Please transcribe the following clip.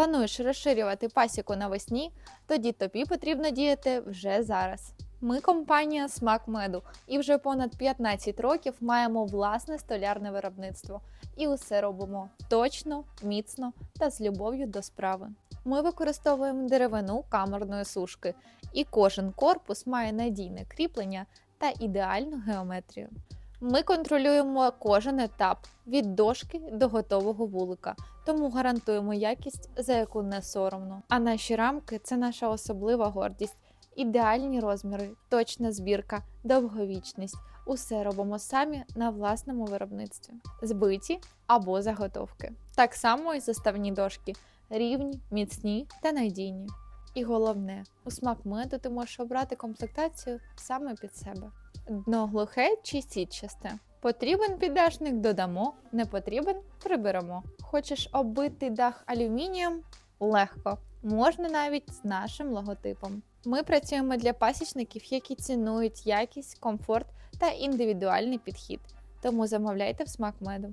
Плануєш розширювати пасіку навесні? Тоді тобі потрібно діяти вже зараз. Ми компанія Смак Меду і вже понад 15 років маємо власне столярне виробництво. І усе робимо точно, міцно та з любов'ю до справи. Ми використовуємо деревину камерної сушки, і кожен корпус має надійне кріплення та ідеальну геометрію. Ми контролюємо кожен етап від дошки до готового вулика, тому гарантуємо якість, за яку не соромно. А наші рамки це наша особлива гордість. Ідеальні розміри, точна збірка, довговічність. Усе робимо самі на власному виробництві, збиті або заготовки. Так само і заставні дошки рівні, міцні та надійні. І головне, у смак меду ти можеш обрати комплектацію саме під себе. Дно глухе чи сітчасте. Потрібен піддашник додамо, не потрібен приберемо. Хочеш оббити дах алюмінієм? Легко. Можна навіть з нашим логотипом. Ми працюємо для пасічників, які цінують якість, комфорт та індивідуальний підхід. Тому замовляйте в смак меду.